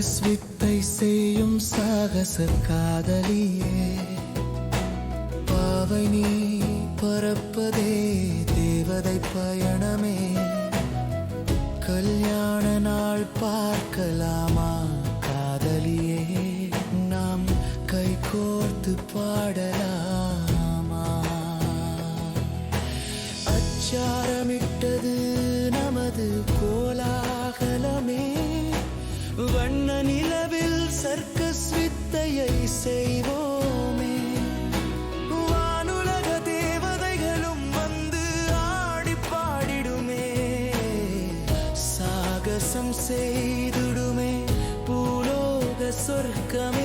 வித்தை செய்யும் சாகச காதலியே. பாவை நீ பரப்பதே தேவதை பயணமே. கல்யாண நாள் பார்க்கலாமா காதலியே. நாம் கை கோர்த்து பாட ചെയ്തിടുമേ. പൂലോക സ്വർഗമേ.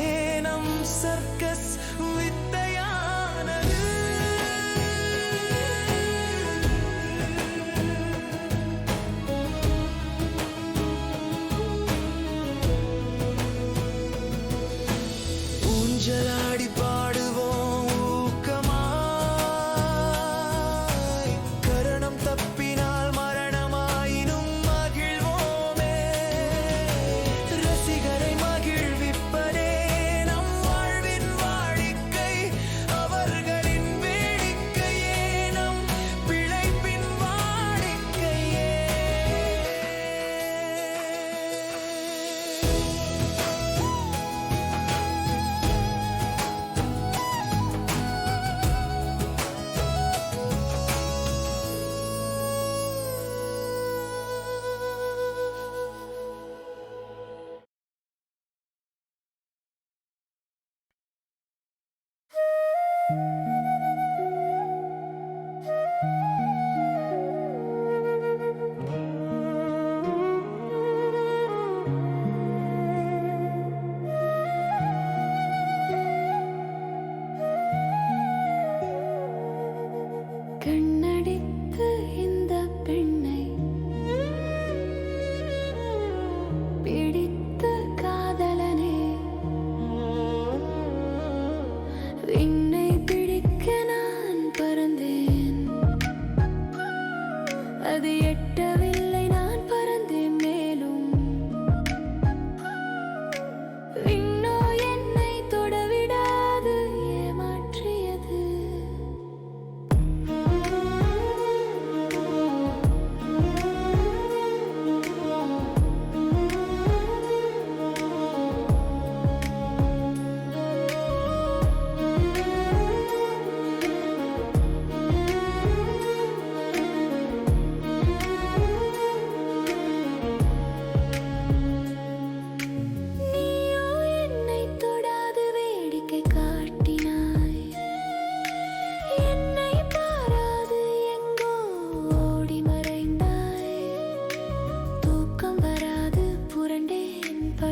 in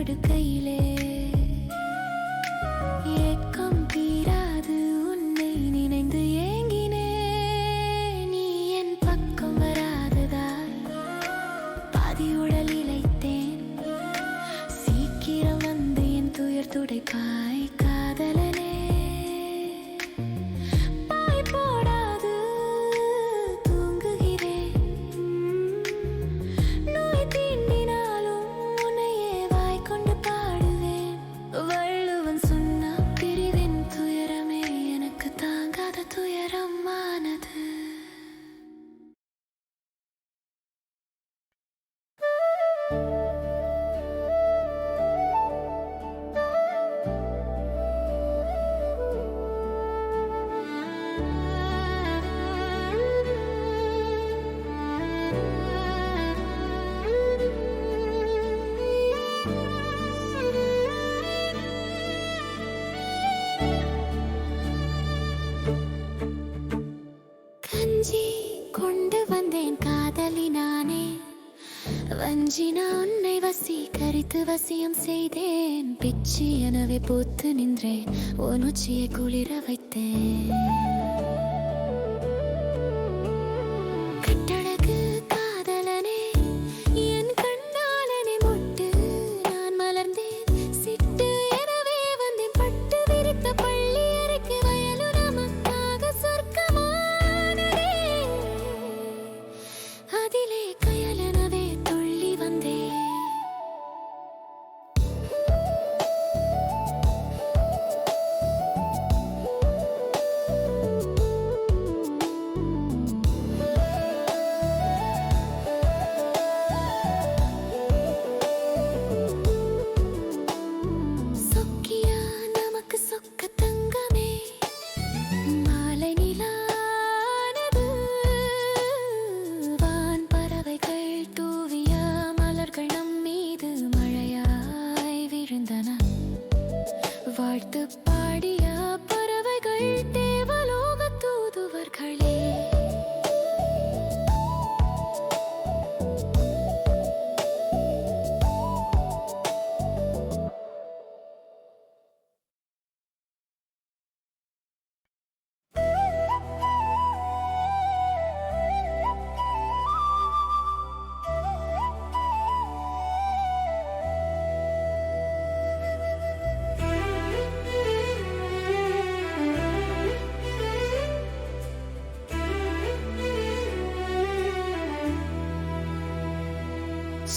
படுக்கையிலே கொஞ்சினா உன்னை வசீகரித்து வசியம் செய்தேன். பிச்சு எனவே போத்து நின்றேன். உன் உச்சியை குளிர வைத்தேன். வந்தன. வாழ்த்து பாடியா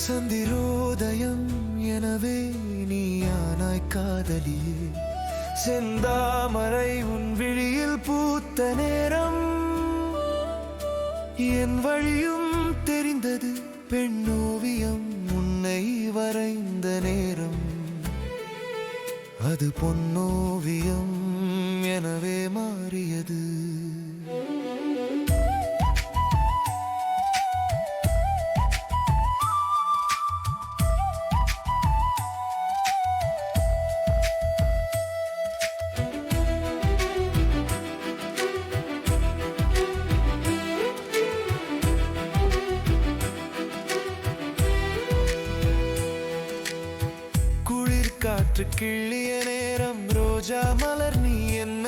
சந்திரோதயம் எனவே நீயானாய் காதலியே செந்தாமரை உன் விழியில் பூத்த நேரம் என் வழியும் தெரிந்தது. பெண்ணோவியம் உன்னை வரைந்த நேரம். அது பொன்னோவியம் காற்று கிள்ளிய நேரம் ரோஜா மலர் நீ என்ன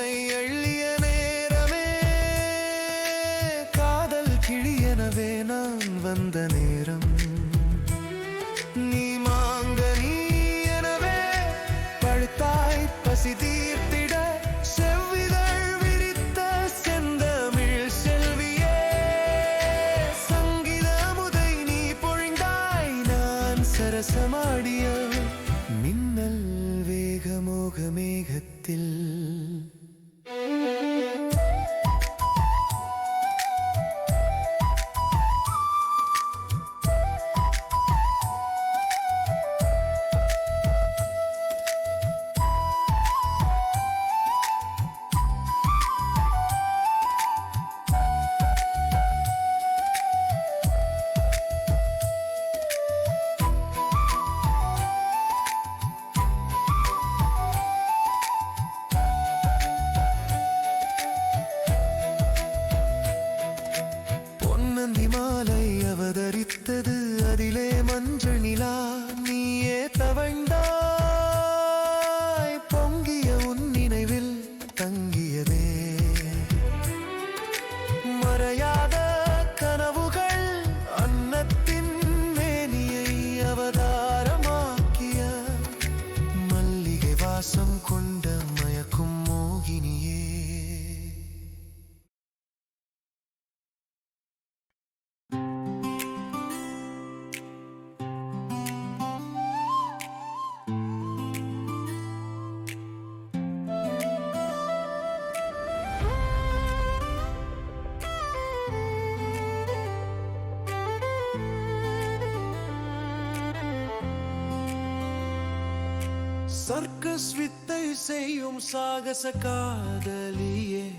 சர்க்கஸ் வித்தை செய்யும் சாகச காதலியே.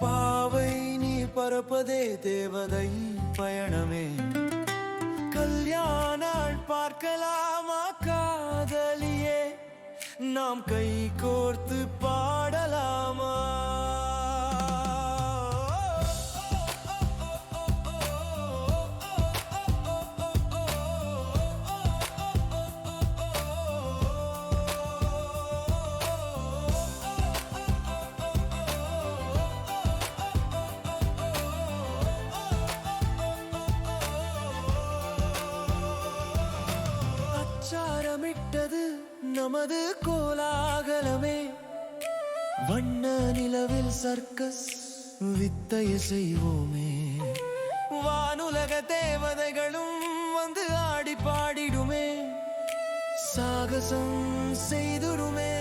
பாவை நீ பரப்பதே தேவதை பயணமே. கல்யாணாள் பார்க்கலாமா காதலியே. நாம் கை கோர்த்து பா விட்டது நமது கோலாகலமே. வண்ண நிலவில் சர்க்கஸ் வித்தைய செய்வோமே. வானுலக தேவதைகளும் வந்து ஆடி பாடிடுமே சாகசம் செய்துடுமே.